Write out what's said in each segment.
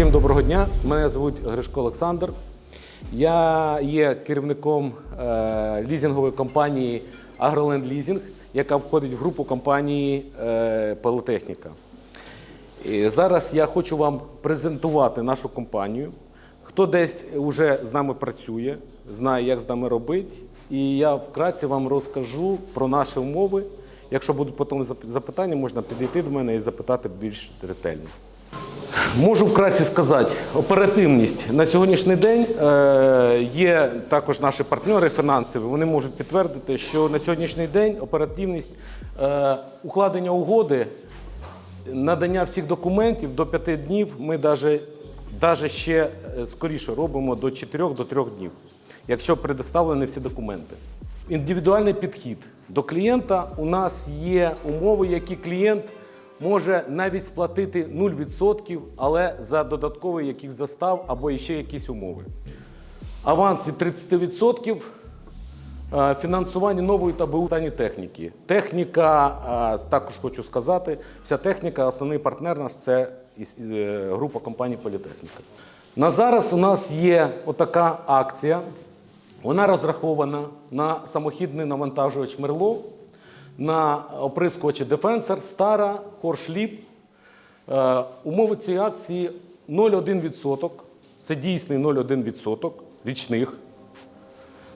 Всім доброго дня. Мене звуть Гришко Олександр. Я є керівником е, лізингової компанії Агроленд Лізінг, яка входить в групу компанії е, Політехніка. Зараз я хочу вам презентувати нашу компанію. Хто десь вже з нами працює, знає, як з нами робити. І я вкратце вам розкажу про наші умови. Якщо будуть потім запитання, можна підійти до мене і запитати більш ретельно. Можу вкратце сказати, оперативність на сьогоднішній день е, є також наші партнери фінансові. Вони можуть підтвердити, що на сьогоднішній день оперативність е, укладення угоди, надання всіх документів до 5 днів. Ми навіть, навіть ще е, скоріше робимо до 4 до 3 днів, якщо предоставлені всі документи. Індивідуальний підхід до клієнта. У нас є умови, які клієнт може навіть сплатити 0%, але за додатковий якийсь застав або ще якісь умови. Аванс від 30%. е, Фінансування нової та стані техніки. Техніка, е, також хочу сказати, вся техніка, основний партнер наш це е, група компаній Політехніка. На зараз у нас є отака акція. Вона розрахована на самохідний навантажувач Мерло, на оприскувачі Defensor, Стара, Хоршліп. Е, Умови цієї акції 0,1%. Це дійсний 0,1% річних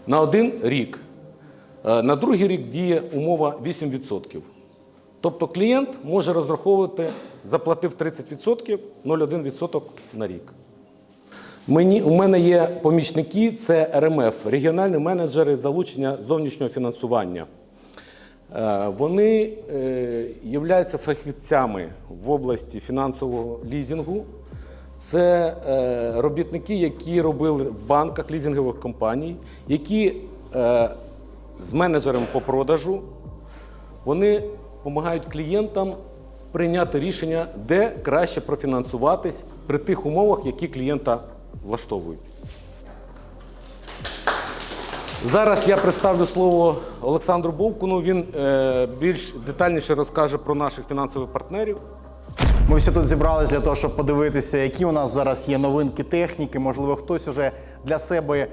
на один рік. Е, На другий рік діє умова 8%. Тобто клієнт може розраховувати, заплатив 30%, 0,1% на рік. Мені, у мене є помічники, це РМФ, регіональні менеджери залучення зовнішнього фінансування. Е, Вони е, являються фахівцями в області фінансового лізінгу. Це е, робітники, які робили в банках лізингових компаній, які з менеджером по продажу вони допомагають клієнтам прийняти рішення, де краще профінансуватись при тих умовах, які клієнта влаштовують. Зараз я представлю слово Олександру Бовкуну. Він е, більш детальніше розкаже про наших фінансових партнерів. Ми всі тут зібрались для того, щоб подивитися, які у нас зараз є новинки техніки. Можливо, хтось уже для себе е,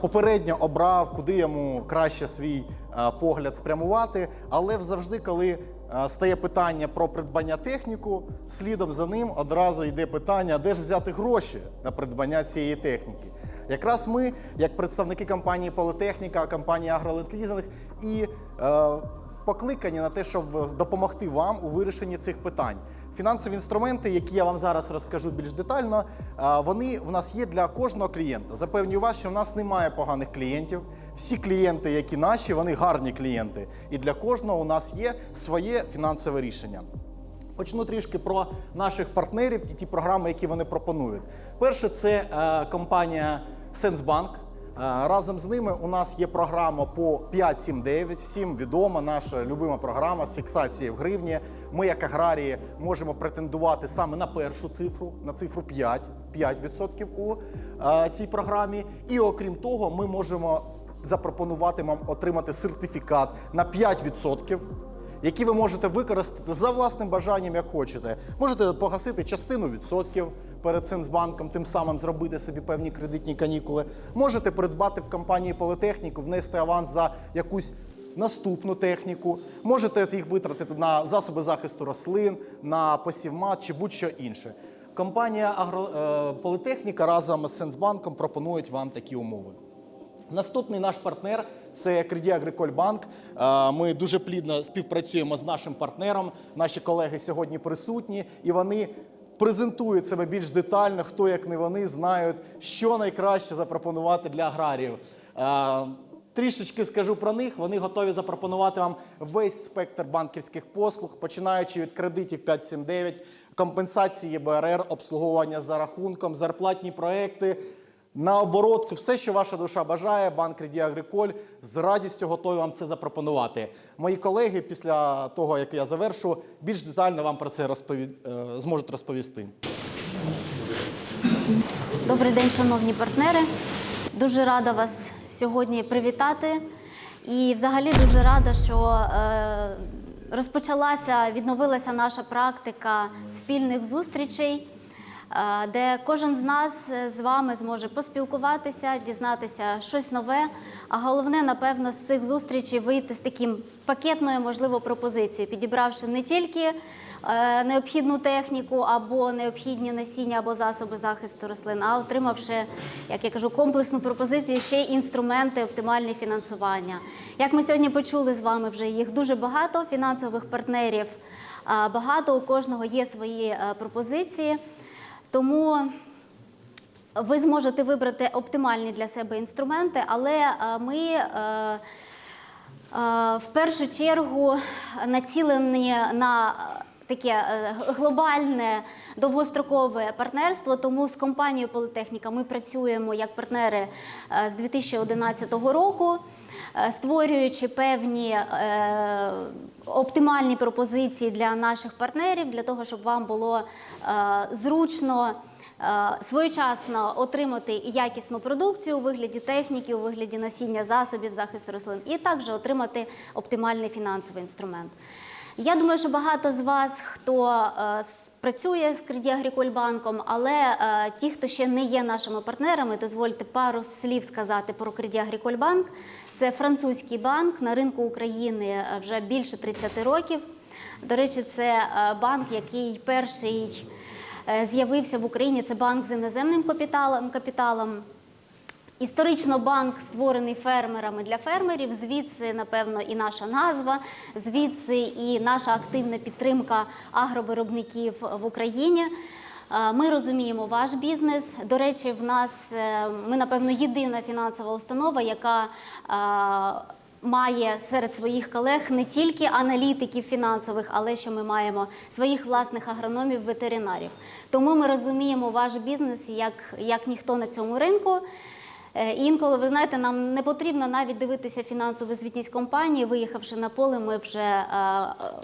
попередньо обрав, куди йому краще свій е, погляд спрямувати. Але завжди, коли е, стає питання про придбання техніку, слідом за ним одразу йде питання, де ж взяти гроші на придбання цієї техніки. Якраз ми, як представники компанії Політехніка, компанії Агролендлізинг і е, покликані на те, щоб допомогти вам у вирішенні цих питань. Фінансові інструменти, які я вам зараз розкажу більш детально, а, вони в нас є для кожного клієнта. Запевнюю вас, що в нас немає поганих клієнтів. Всі клієнти, які наші, вони гарні клієнти. І для кожного у нас є своє фінансове рішення. Почну трішки про наших партнерів і ті програми, які вони пропонують. Перше, це е, компанія Сенсбанк. Е, Разом з ними у нас є програма по 579. Всім відома наша любима програма з фіксацією в гривні. Ми, як аграрії, можемо претендувати саме на першу цифру, на цифру 5, 5% у е, цій програмі. І окрім того, ми можемо запропонувати вам отримати сертифікат на 5% які ви можете використати за власним бажанням, як хочете. Можете погасити частину відсотків перед Сенсбанком, тим самим зробити собі певні кредитні канікули. Можете придбати в компанії Політехніку, внести аванс за якусь наступну техніку. Можете їх витратити на засоби захисту рослин, на посівмат чи будь-що інше. Компанія Агро... е, Політехніка разом з Сенсбанком пропонують вам такі умови. Наступний наш партнер це Банк. Е, Ми дуже плідно співпрацюємо з нашим партнером. Наші колеги сьогодні присутні, і вони презентують себе більш детально. Хто як не вони знають, що найкраще запропонувати для аграріїв. Е, Трішечки скажу про них. Вони готові запропонувати вам весь спектр банківських послуг, починаючи від кредитів 579, компенсації ЄБРР, обслуговування за рахунком, зарплатні проекти. На оборотку, все, що ваша душа бажає, банк Реді Агриколь з радістю готовий вам це запропонувати. Мої колеги, після того як я завершу, більш детально вам про це розпові... е, зможуть розповісти. Добрий день, шановні партнери. Дуже рада вас сьогодні привітати. І взагалі дуже рада, що е, розпочалася, відновилася наша практика спільних зустрічей. Е, де кожен з нас е, з вами зможе поспілкуватися, дізнатися щось нове. А головне, напевно, з цих зустрічей вийти з таким пакетною, можливо, пропозицією, підібравши не тільки е, необхідну техніку або необхідні насіння або засоби захисту рослин, а отримавши, як я кажу, комплексну пропозицію, ще й інструменти оптимальне фінансування. Як ми сьогодні почули з вами, вже їх дуже багато фінансових партнерів. Багато у кожного є свої пропозиції, тому ви зможете вибрати оптимальні для себе інструменти, але е, ми е, е, в першу чергу націлені на таке глобальне довгострокове партнерство. Тому з компанією Політехніка ми працюємо як партнери з 2011 року. Е, Створюючи певні е, оптимальні пропозиції для наших партнерів, для того, щоб вам було е, зручно своєчасно отримати якісну продукцію у вигляді техніки, у вигляді насіння засобів захисту рослин, і також отримати оптимальний фінансовий інструмент. Я думаю, що багато з вас, хто с- працює з Кридіагрікольбанком, але е, ті, хто ще не є нашими партнерами, дозвольте пару слів сказати про Кридіагрікольбанк. Це французький банк на ринку України е, вже більше 30 років. До речі, це е, банк, який перший е, з'явився в Україні. Це банк з іноземним капіталом. капіталом. Історично банк створений фермерами для фермерів. Звідси, напевно, і наша назва, звідси і наша активна підтримка агровиробників в Україні. Е, Ми розуміємо ваш бізнес. До речі, в нас е, ми, напевно, єдина фінансова установа, яка е, має серед своїх колег не тільки аналітиків фінансових, але що ми маємо своїх власних агрономів, ветеринарів. Тому ми розуміємо ваш бізнес як, як ніхто на цьому ринку. Е, Інколи, ви знаєте, нам не потрібно навіть дивитися фінансову звітність компанії. Виїхавши на поле, ми вже е,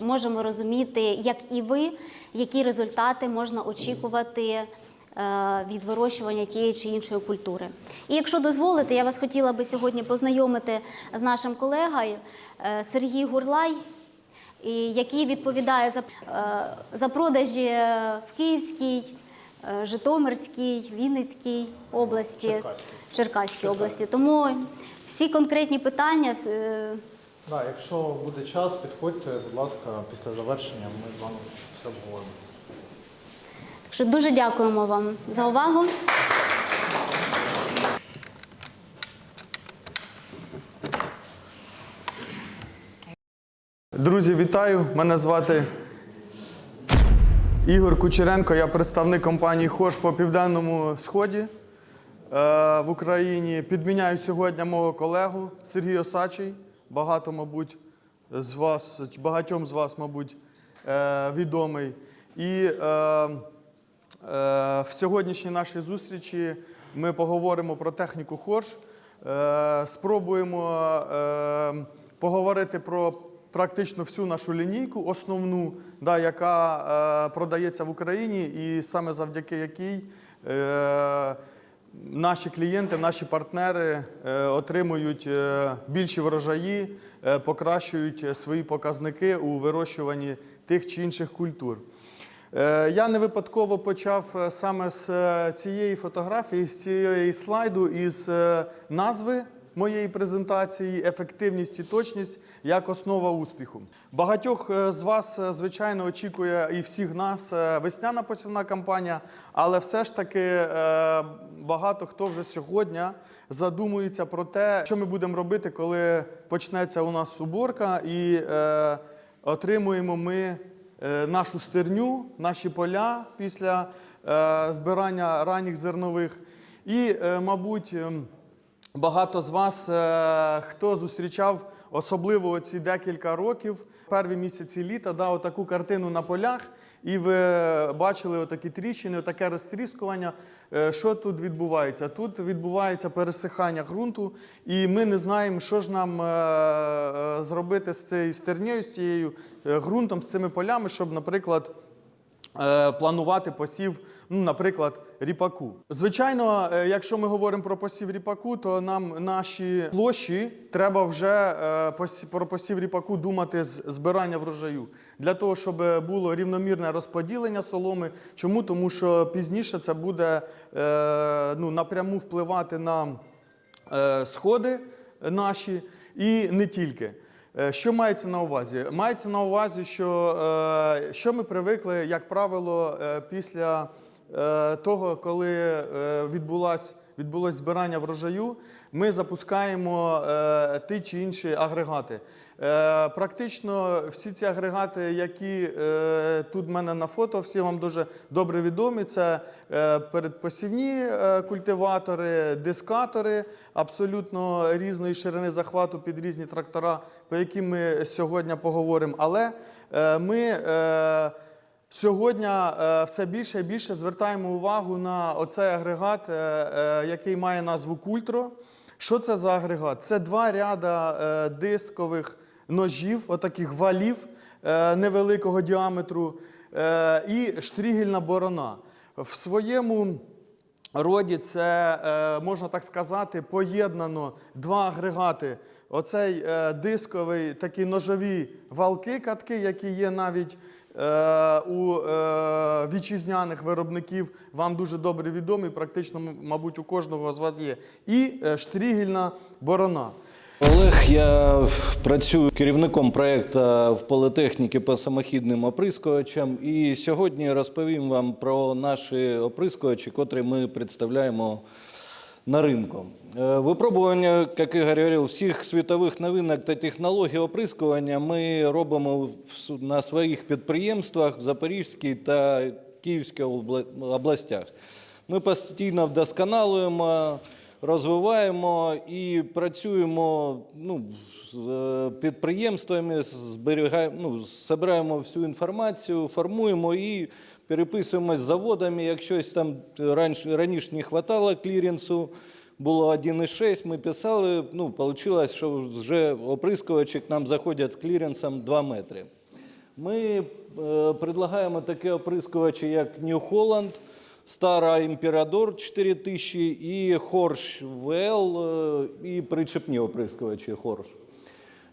можемо розуміти, як і ви, які результати можна очікувати е, від вирощування тієї чи іншої культури. І якщо дозволите, я вас хотіла би сьогодні познайомити з нашим колегою Сергій Гурлай, який відповідає за, за продажі в Київській, Житомирській, Вінницькій області, Черкаській області. Тому всі конкретні питання. е, Да, якщо буде час, підходьте, будь ласка, після завершення ми з вами все обговоримо. Так що дуже дякуємо вам за увагу. Друзі, вітаю! Мене звати Ігор Кучеренко. Я представник компанії Хош по південному сході в Україні. Підміняю сьогодні мого колегу Сергій Осачий. Багато, мабуть, з вас, багатьом з вас, мабуть, е, відомий. І е, е, в сьогоднішній нашій зустрічі ми поговоримо про техніку Хорш. Е, спробуємо е, поговорити про практично всю нашу лінійку, основну, да, яка е, продається в Україні, і саме завдяки якій е, наші клієнти, наші партнери е, отримують е, більші врожаї, е, покращують свої показники у вирощуванні тих чи інших культур. Я не випадково почав саме з цієї фотографії, з цієї слайду, із назви моєї презентації ефективність і точність як основа успіху. Багатьох е, з вас, е, звичайно, очікує і всіх нас е, весняна посівна кампанія, але все ж таки багато хто вже сьогодні задумується про те, що ми будемо робити, коли почнеться у нас уборка і отримуємо ми нашу стерню, наші поля після збирання ранніх зернових. І, мабуть, ем, багато з вас, е, хто зустрічав особливо ці декілька років, перві місяці літа, да, отаку картину на полях, і ви бачили отакі тріщини, отаке розтріскування. Е, Що тут відбувається? Тут відбувається пересихання ґрунту, і ми не знаємо, що ж нам е, зробити з цією стернею, з цією ґрунтом, з цими полями, щоб, наприклад, планувати посів, ну, наприклад, ріпаку. Звичайно, е, якщо ми говоримо про посів ріпаку, то нам наші площі треба вже е, про посів ріпаку думати з збирання врожаю. Для того, щоб було рівномірне розподілення соломи. Чому? Тому що пізніше це буде е, ну, напряму впливати на е, сходи наші і не тільки. Е, Що мається на увазі? Мається на увазі, що, е, що ми привикли, як правило, е, після того, коли відбулось, відбулось збирання врожаю, ми запускаємо ті чи інші агрегати. Е, Практично всі ці агрегати, які е, тут в мене на фото, всі вам дуже добре відомі. Це е, передпосівні культиватори, дискатори абсолютно різної ширини захвату під різні трактора, про які ми сьогодні поговоримо. Але ми сьогодні все більше і більше звертаємо увагу на оцей агрегат, який має назву Культро. Що це за агрегат? Це два ряда дискових ножів, отаких валів е, невеликого діаметру е, і штрігельна борона. В своєму роді це, е, можна так сказати, поєднано два агрегати. Оцей дисковий, такі ножові валки, катки, які є навіть у вітчизняних виробників, вам дуже добре відомі, практично, мабуть, у кожного з вас є. І штрігельна борона. Олег, я працюю керівником проєкту в політехніці по самохідним оприскувачам. І сьогодні розповім вам про наші оприскувачі, котрі ми представляємо на ринку. Е, Випробування, як Ігор говорив, всіх світових новинок та технологій оприскування ми робимо на своїх підприємствах в Запорізькій та Київській областях. Ми постійно вдосконалуємо, розвиваємо і працюємо ну, з е, підприємствами, зберігаємо, ну, збираємо всю інформацію, формуємо і переписуємося з заводами. Як щось там раніше, раніше не вистачало кліренсу, було 1,6, ми писали, ну, вийшло, що вже оприскувачі к нам заходять з кліренсом 2 метри. Ми е, предлагаємо такі оприскувачі, як New Holland, Стара Імперадор 4000 і Хорш ВЛ, е, і причепні оприскувачі Хорш.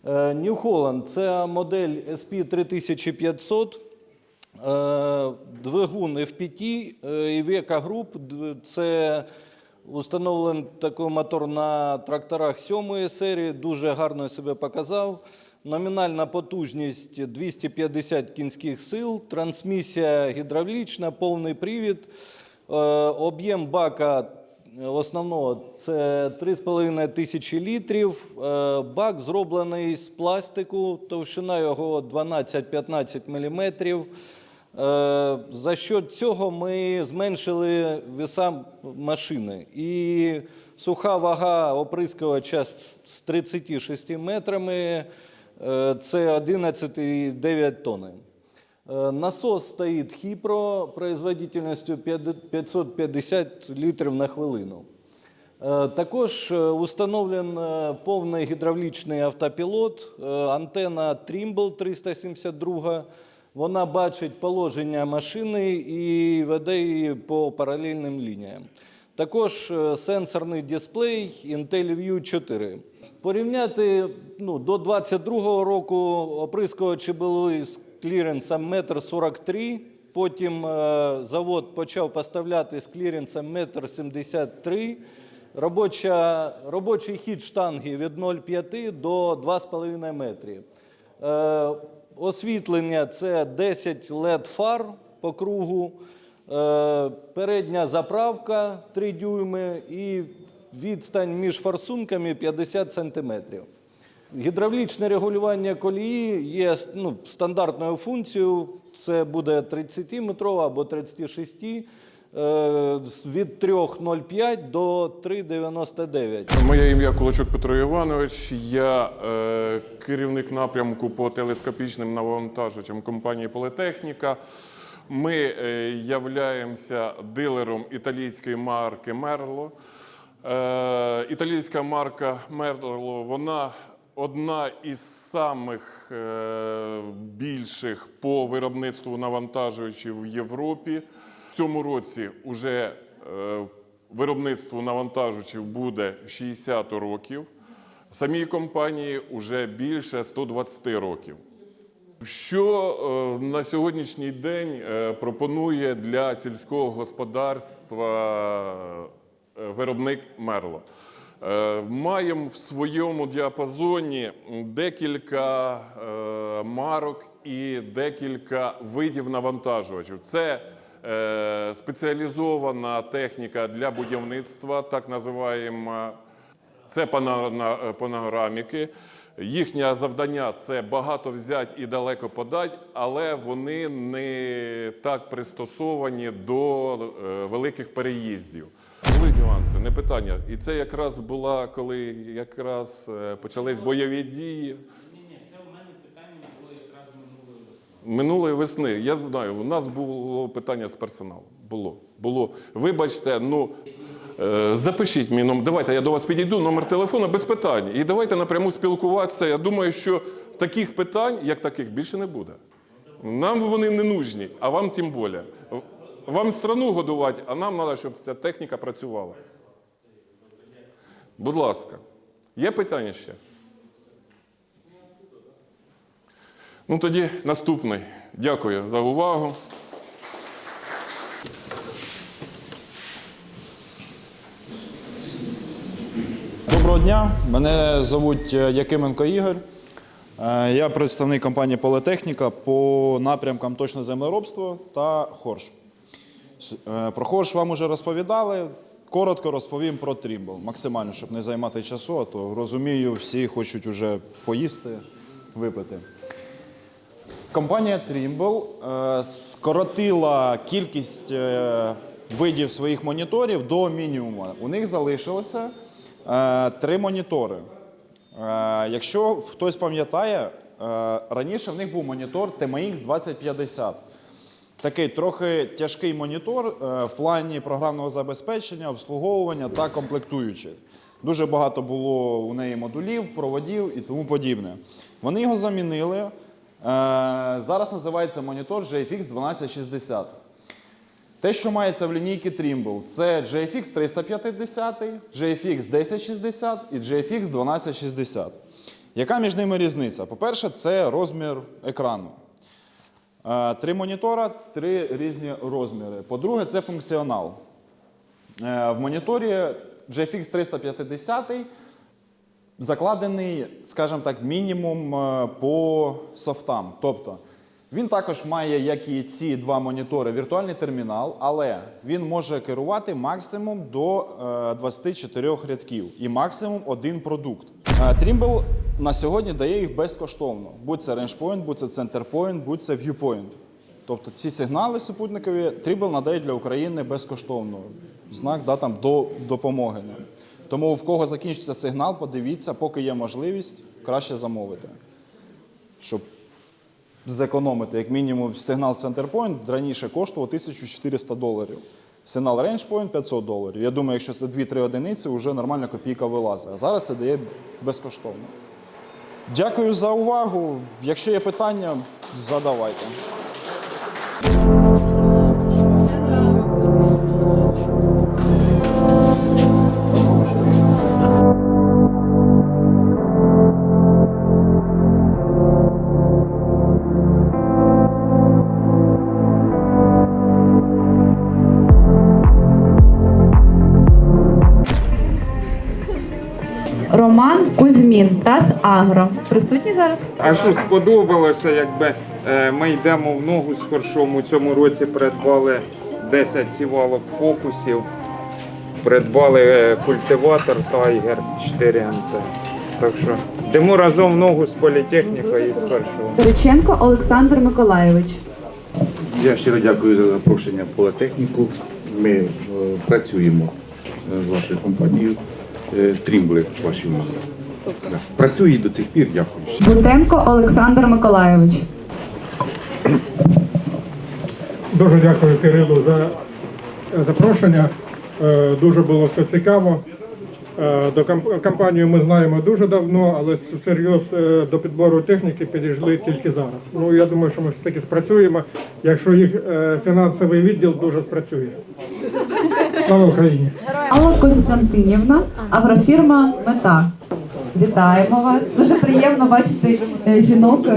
Е, New Holland – це модель SP3500, е, двигун FPT е, Iveco Group. Це установлений такий мотор на тракторах сьомої серії, дуже гарно себе показав. Номінальна потужність 250 кінських сил, трансмісія гідравлічна, повний привід. Е, Об'єм бака основного це 3,5 тисячі літрів. Е, Бак зроблений з пластику, товщина його 12-15 мм. За що цього ми зменшили веса машини. І суха вага оприскувача з з 36 метрами е, це 11,9 тонни. Э, Насос стоит Хипро производительностью 550 літрів на хвилину. Е, Також е, установлен е, повний гідравлічний автопілот, е, антена Trimble 372. Вона бачить положення машини і веде її по паралельним лініям. Також е, сенсорний дисплей Intel View 4. Порівняти ну, до 22-го року оприскувачі були кліренсом 1,43 м. Потім е, завод почав поставляти з кліренсом 1,73 м. Робоча, робочий хід штанги від 0,5 до 2,5 метрів. Е, освітлення це 10 LED фар по кругу, е, передня заправка 3 дюйми і відстань між форсунками 50 сантиметрів. Гідравлічне регулювання колії є ну, стандартною функцією. Це буде 30-метрова або 36 е, від 3,05 до 3,99. Моє ім'я Кулачук Петро Іванович. Я е, керівник напрямку по телескопічним навантажувачам компанії Політехніка. Ми е, являємося дилером італійської марки Мерло. Е, італійська марка Мерло вона одна із самих е, більших по виробництву навантажувачів в Європі. В цьому році вже виробництву навантажувачів буде 60 років. Самій компанії вже більше 120 років. Що е, на сьогоднішній день е, пропонує для сільського господарства виробник Мерло? Е, Маємо в своєму діапазоні декілька е, марок і декілька видів навантажувачів. Це е, спеціалізована техніка для будівництва, так називаємо це панораміки. Їхнє завдання це багато взяти і далеко подати, але вони не так пристосовані до великих переїздів. Були нюанси, не питання. І це якраз була, коли якраз е, почались бойові дії. Минулої весни, я знаю, у нас було питання з персоналом. Було. Було. Вибачте, ну е, запишіть мій номер. Давайте я до вас підійду, номер телефону без питань. І давайте напряму спілкуватися. Я думаю, що таких питань, як таких, більше не буде. Нам вони не нужні, а вам тим більше. Вам страну годувати, а нам треба, щоб ця техніка працювала. Будь ласка, є питання ще? Ну тоді наступний. Дякую за увагу. Доброго дня, мене звуть е, Якименко Ігор. Е, Я представник компанії Полетехніка по напрямкам точне землеробство та хорш. Е, Про хорш вам уже розповідали. Коротко розповім про трімбл. Максимально, щоб не займати часу, а то розумію, всі хочуть уже поїсти, випити. Компанія Trimble е, скоротила кількість е, видів своїх моніторів до мінімуму. У них залишилося три монітори. Якщо хтось пам'ятає, раніше в них був монітор TMX 2050. Такий трохи тяжкий монітор е, в плані програмного забезпечення, обслуговування та комплектуючих. Дуже багато було у неї модулів, проводів і тому подібне. Вони його замінили. Е, Зараз називається монітор GFX 1260. Те, що мається в лінійці Trimble, це GFX 350, GFX 1060 і GFX 1260. Яка між ними різниця? По-перше, це розмір екрану. Е, Три монітора, три різні розміри. По-друге, це функціонал. Е, В моніторі GFX 350 закладений, скажімо так, мінімум е, по софтам. Тобто він також має, як і ці два монітори, віртуальний термінал, але він може керувати максимум до е, 24 рядків і максимум один продукт. Е, Trimble на сьогодні дає їх безкоштовно. Будь це RangePoint, будь це CenterPoint, будь це ViewPoint. Тобто ці сигнали супутникові Tribble надає для України безкоштовно. Знак да, там, до допомоги. Тому в кого закінчиться сигнал, подивіться, поки є можливість, краще замовити. Щоб зекономити, як мінімум, сигнал CenterPoint раніше коштував 1400 доларів. Сигнал RangePoint 500 доларів. Я думаю, якщо це 2-3 одиниці, вже нормальна копійка вилазить. А зараз це дає безкоштовно. Дякую за увагу. Якщо є питання, задавайте. Роман Кузьмін, ТАС Агро. Присутні зараз? А що сподобалося, якби е, ми йдемо в ногу з хоршом. У цьому році придбали 10 сівалок фокусів, придбали е, культиватор Tiger 4 МТ. Так що йдемо разом в ногу з політехнікою і з хоршом. Кириченко Олександр Миколайович. Я щиро дякую за запрошення в політехніку. Ми е, працюємо е, з вашою компанією. Е, Трімбли ваші нас. Да. Працюю і до цих пір, дякую. Бутенко Олександр Миколайович. Дуже дякую Кирилу за запрошення. Е, Дуже було все цікаво. Е, До компанію ми знаємо дуже давно, але всерйоз е, до підбору техніки підійшли тільки зараз. Ну я думаю, що ми все таки спрацюємо, якщо їх фінансовий відділ дуже спрацює. Слава Україні! Алла Костянтинівна, агрофірма Мета. Вітаємо вас. Дуже приємно бачити е, жінок е,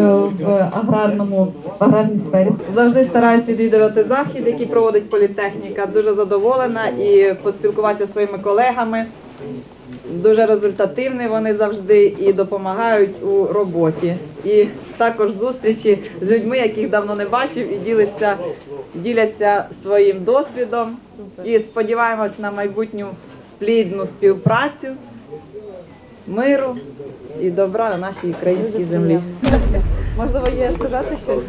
в аграрному в аграрній сфері. Завжди стараюсь відвідувати захід, який проводить політехніка. Дуже задоволена і поспілкуватися зі своїми колегами. Дуже результативні вони завжди і допомагають у роботі. І також зустрічі з людьми, яких давно не бачив, і ділишся, діляться своїм досвідом. І сподіваємось на майбутню плідну співпрацю, миру і добра на нашій українській землі. Можливо, є сказати щось?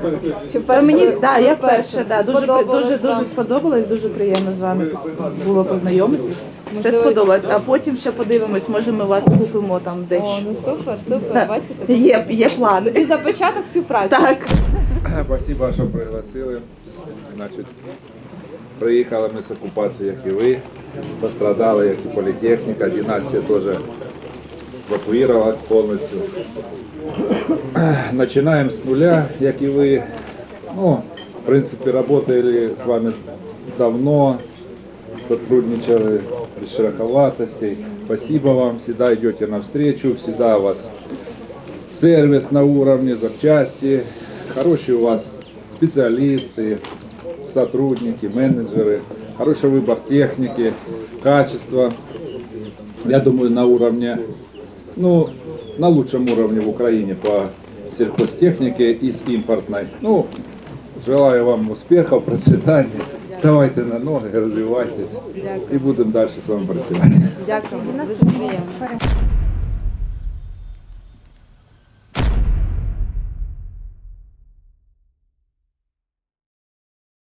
Чи Та мені да, я вперше да, дуже Сподобалось дуже дуже сподобалось, дуже приємно з вами пос- було познайомитись. Все сподобалось. А потім ще подивимось, може ми вас купимо там О, дещо. ну супер, супер. Да. Бачите? Є, є плани. І за початок співпраці. Так. Спасибо, що пригласили. Значить, приїхали ми з окупації, як і ви. Пострадали, як і політехніка. Династія теж евакуювалась повністю. Починаємо з нуля, як і ви. Ну, в принципі, працювали з вами давно, сотрудничали без шероховатостей. Спасибо вам, всегда идете навстречу, всегда у вас сервис на уровне, запчасти, хорошие у вас специалисты, сотрудники, менеджеры, хороший выбор техники, качество. Я думаю, на уровне, ну, на лучшем уровне в Украине по сельхозтехнике и с импортной. Ну, желаю вам успехов, процветания. Вставайте на ноги, развивайтесь. И будем дальше с вами працювати. Дякую. Дуже приємно.